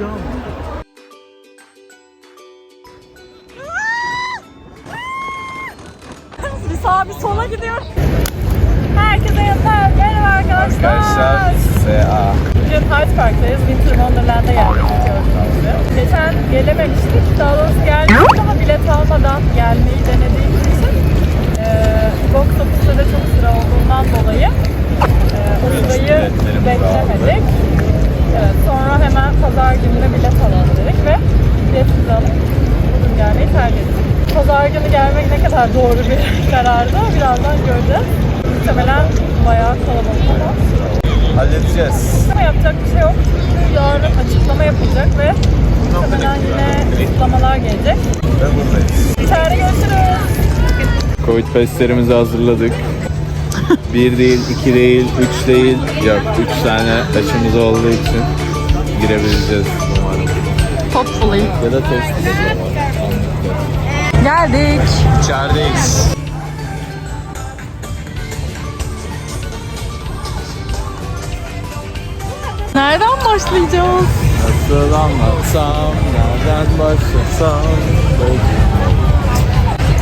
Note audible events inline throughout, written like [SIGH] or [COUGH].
[LAUGHS] bir sağa bir sola gidiyor. Herkese yeter. Merhaba arkadaşlar. Arkadaşlar SA. Bugün Hyde Park'tayız. Winter Wonderland'a geldik gördüğünüz gibi. Geçen gelememiştik. Daha doğrusu geldik ama bilet almadan gelmeyi denediğimiz için eee box office'da da çok sıra olduğundan dolayı eee o sırayı beklemedik. Evet, sonra hemen pazar gününe bilet alalım dedik ve biletimizi alıp bugün gelmeyi tercih ettik. Pazar günü gelmek ne kadar doğru bir [LAUGHS] karardı birazdan göreceğiz. Muhtemelen bayağı kalabalık ama Halledeceğiz. ama yapacak bir şey yok. Çünkü yarın açıklama yapılacak ve muhtemelen yine açıklamalar gelecek. Ve buradayız. İçeride görüşürüz. Covid testlerimizi hazırladık. [LAUGHS] Bir değil, iki değil, üç değil. Yok, üç tane aşımız olduğu için girebileceğiz umarım. Hopefully. Ya da var. Geldik. İçerideyiz. Nereden başlayacağız? Nasıl anlatsam, nereden başlasam?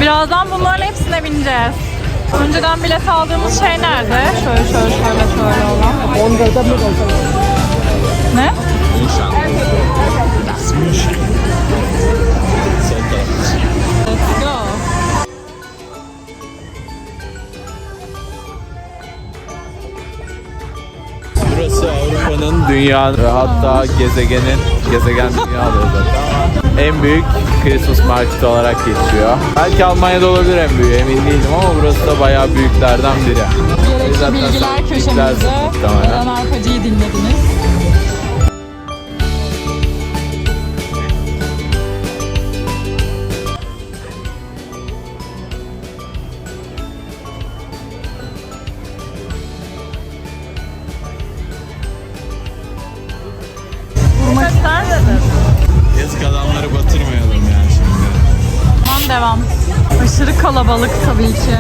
Birazdan bunların hepsine bineceğiz. Önceden bilet aldığımız şey nerede? Şöyle şöyle şöyle şöyle olan. Ne? İnşallah. Let's Dünyanın ve hatta gezegenin, gezegen dünya da zaten en büyük Christmas market olarak geçiyor. Belki Almanya'da olabilir en büyüğü emin değilim ama burası da bayağı büyüklerden biri. Gerekli bilgiler muhtemelen. Eren Arpacı'yı dinlediniz. Devam. Aşırı kalabalık tabii ki.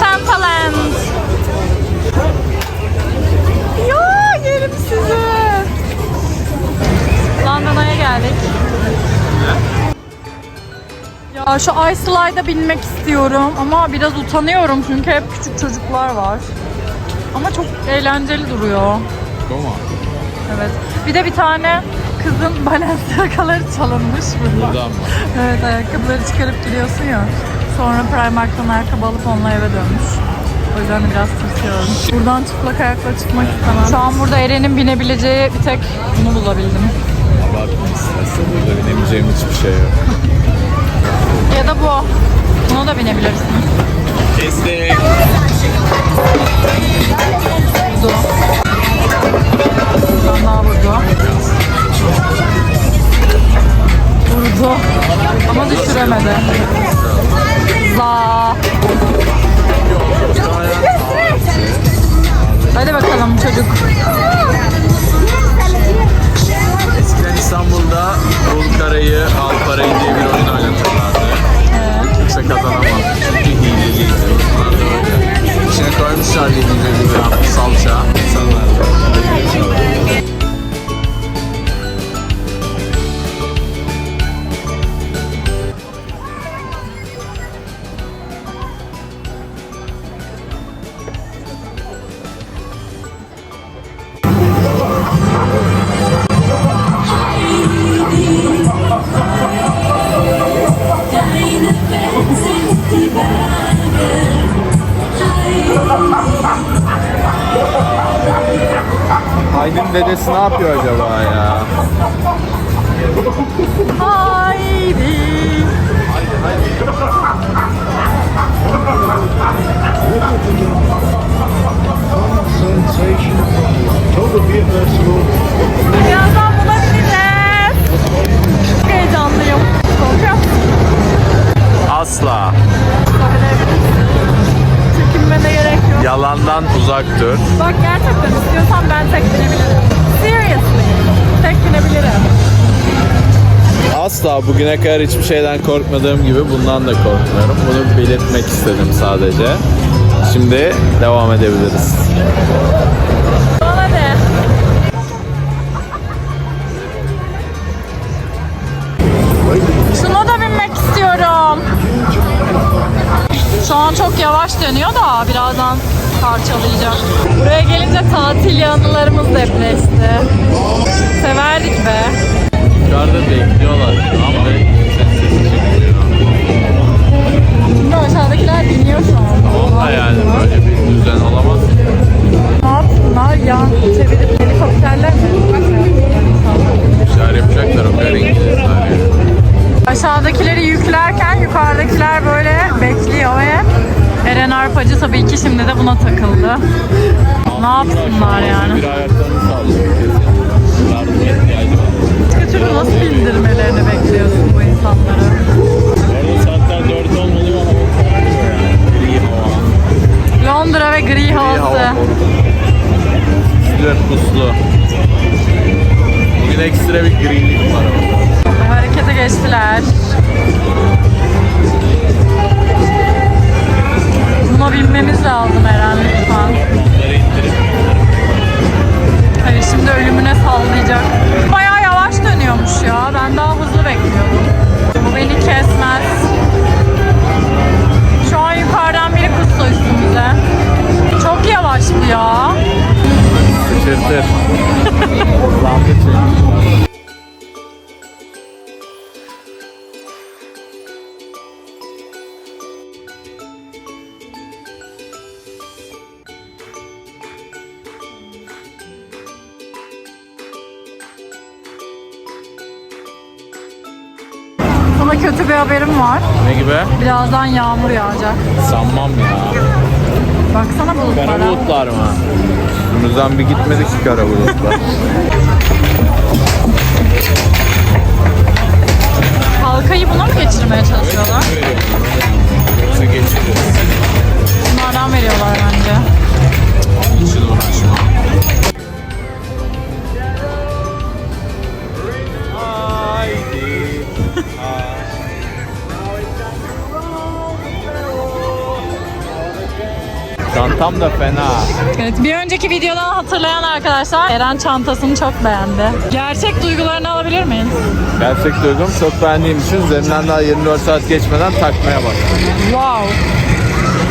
Sampaland. Ya yerim sizi. Londra'ya geldik. Ya şu Ice Slide'a binmek istiyorum ama biraz utanıyorum çünkü hep küçük çocuklar var. Ama çok eğlenceli duruyor. Roma. Evet. Bir de bir tane kızın Balenciaga'ları [LAUGHS] çalınmış burada. Buradan mı? Evet ayakkabıları çıkarıp gidiyorsun ya. Sonra Primark'tan ayakkabı alıp onunla eve dönmüş. O yüzden biraz tırsıyorum. Buradan çıplak ayakla çıkmak istemem. Şu an burada Eren'in binebileceği bir tek bunu bulabildim. Abartma istersen burada binemeyeceğim hiçbir şey yok. [LAUGHS] Ya da bu. Buna da binebilirsin. Kestik. Bu. Buradan daha vurdu. Vurdu. Ama düşüremedi. Za. Hadi bakalım çocuk. Eskiden İstanbul'da bul karayı, al parayı diye bir oyun oynatırlardı. Kimse kazanamaz. Çünkü öyle. İçine koymuşlar 750 gram salça. İnsanlar Haydi. Birazdan buna bineceğiz. Çok heyecanlıyım. Korkuyor musun? Asla. Çekinmene gerek yok. Yalandan uzak dur. Bak gerçekten istiyorsan ben tek binebilirim. Seriously. Tek binebilirim. Asla bugüne kadar hiçbir şeyden korkmadığım gibi bundan da korkmuyorum. Bunu belirtmek istedim sadece. Şimdi devam edebiliriz. Şuna da binmek istiyorum. Şu an çok yavaş dönüyor da birazdan parçalayacak. Buraya gelince tatil anılarımız depreşti. Severdik be. Yukarıda bekliyorlar. Şimdi de buna takıldı. Ne yapsınlar yani? Başka türlü nasıl bildirmelerini bekliyorsun bu insanları? Orada saatler 4 olmalı ve hava kararıyor yani. İyi hava. Londra ve gri havası. Ve puslu. Bugün ekstra bir grilik var ama. Harekete geçtiler. Binmemiz lazım lütfen. Onları indirip Hayır şimdi ölümüne sallayacak. Bayağı Sana kötü bir haberim var. Ne gibi? Birazdan yağmur yağacak. Sanmam ya. Baksana bulutlara. Kara bulutlar mı? Üstümüzden bir gitmedik ki kara bulutlar. [LAUGHS] Halkayı buna mı geçirmeye çalışıyorlar? Yoksa geçeceğiz. Bunlardan veriyorlar bence. Onun için uğraşma. Çantam da fena. Evet, bir önceki videodan hatırlayan arkadaşlar Eren çantasını çok beğendi. Gerçek duygularını alabilir miyiz? Gerçek duygum çok beğendiğim için üzerinden daha 24 saat geçmeden takmaya başladım. Wow.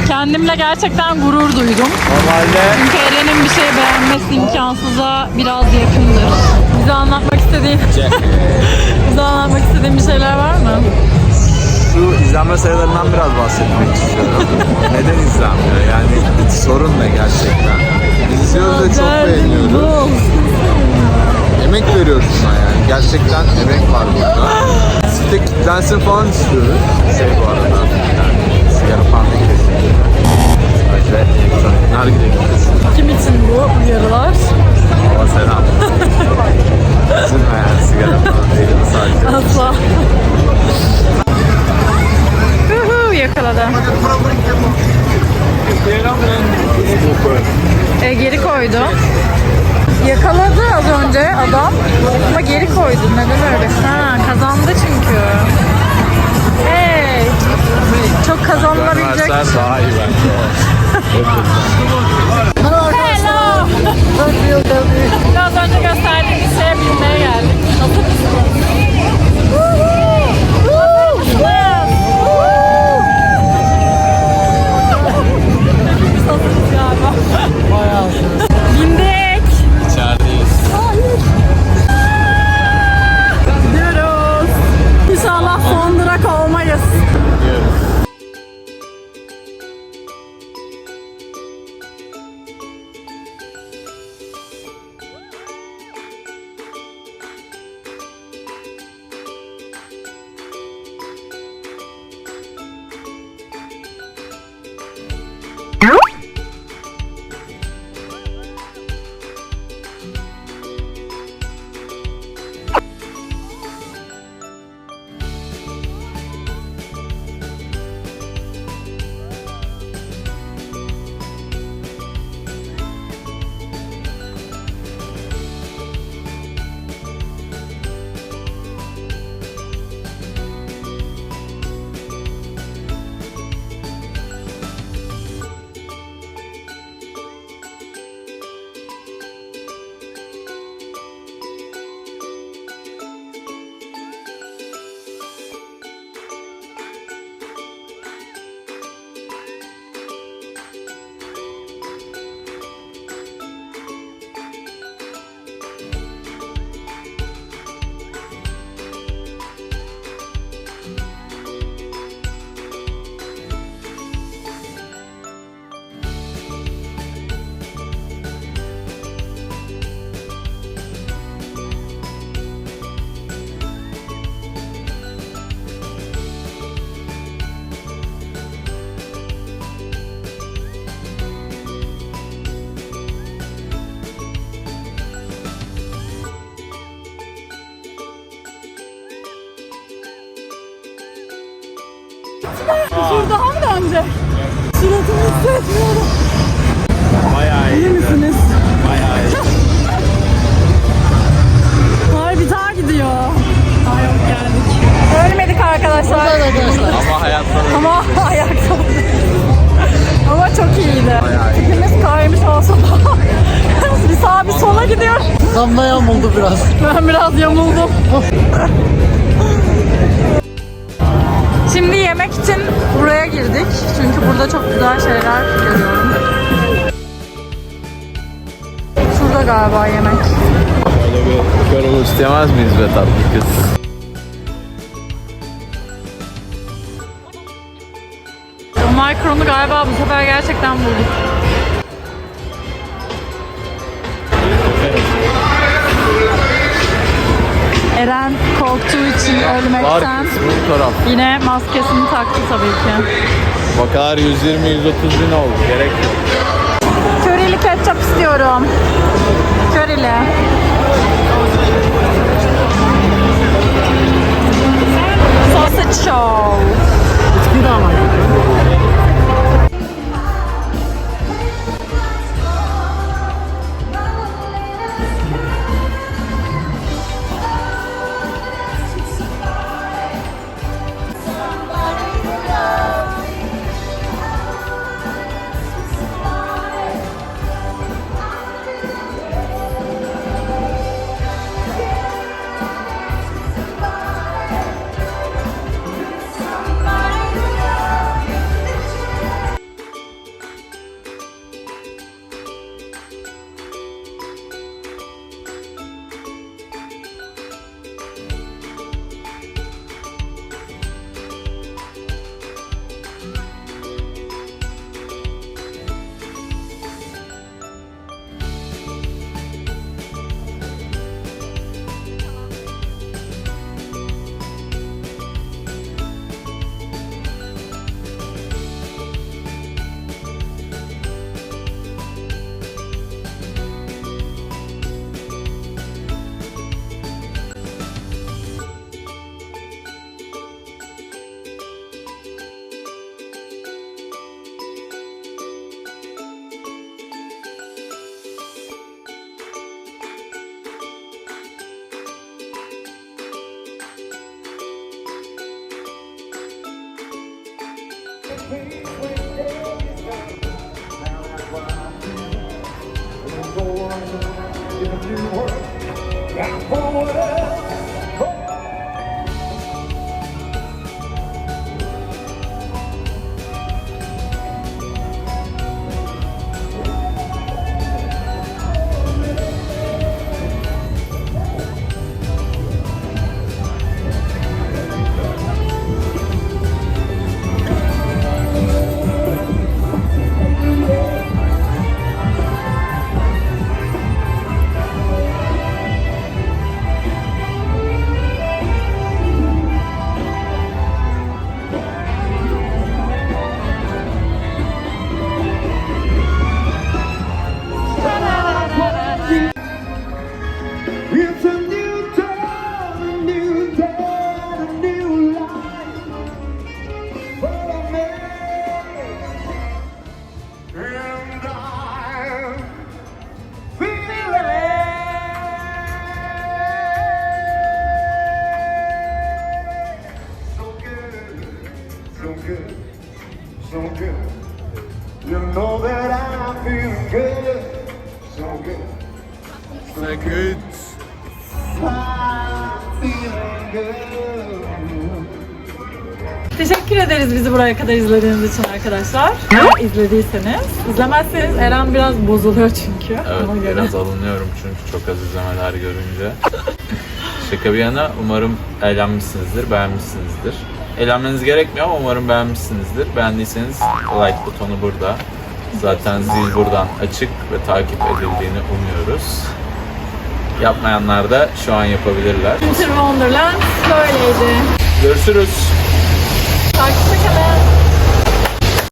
Kendimle gerçekten gurur duydum. Normalde Çünkü Eren'in bir şey beğenmesi imkansıza biraz yakındır. Bize anlatmak istediğin, sayılarından biraz bahsetmek istiyorum. Neden izlenmiyor? Yani sorun ne gerçekten? İzliyoruz ve çok beğeniyoruz. Emek veriyoruz buna yani. Gerçekten emek var burada. Site kilitlensin falan istiyoruz. Şey bu arada. Yani sigara falan da kesin. Elektronik nargile kesin. Kim için bu uyarılar? Hava selam. [LAUGHS] ama geri koydu. Neden öyle? Ha, kazandı çünkü. Hey! Çok kazanılabilecek. Vermezsen daha iyi bence. Hello! Biraz önce daha mı dönecek? Suratımı hissetmiyorum. Bayağı iyi. İyi misiniz? Bayağı iyi. Hayır bir daha gidiyor. Aa yok geldik. Ölmedik arkadaşlar. Ama hayatta Ama [LAUGHS] ayakta. Ama çok iyiydi. Bayağı iyi. Tipimiz kaymış olsa da. [LAUGHS] bir sağa bir sola gidiyor. Tam da yağmurdu biraz. Ben biraz yamuldum. [LAUGHS] Şimdi yemek için buraya girdik. Çünkü burada çok güzel şeyler görüyorum. Şurada galiba yemek. Kör istemez miyiz be tatlı kız? Micron'u galiba bu sefer gerçekten bulduk. Eren korktuğu için ölmekten Var kısmı bu taraf. yine maskesini taktı tabii ki. O kadar 120-130 bin oldu. Gerek yok. Körili ketçap istiyorum. Körili. Sausage show. Bir daha var. you do work. Got forward. Buraya kadar izlediğiniz için arkadaşlar. İzlediyseniz. İzlemezseniz Eren biraz bozuluyor çünkü. Evet biraz alınıyorum çünkü çok az izlemeler görünce. Şaka bir yana umarım eğlenmişsinizdir, beğenmişsinizdir. Eğlenmeniz gerekmiyor ama umarım beğenmişsinizdir. Beğendiyseniz like butonu burada. Zaten zil buradan açık ve takip edildiğini umuyoruz. Yapmayanlar da şu an yapabilirler. Winter Wonderland böyleydi. Görüşürüz. Takipte kalın.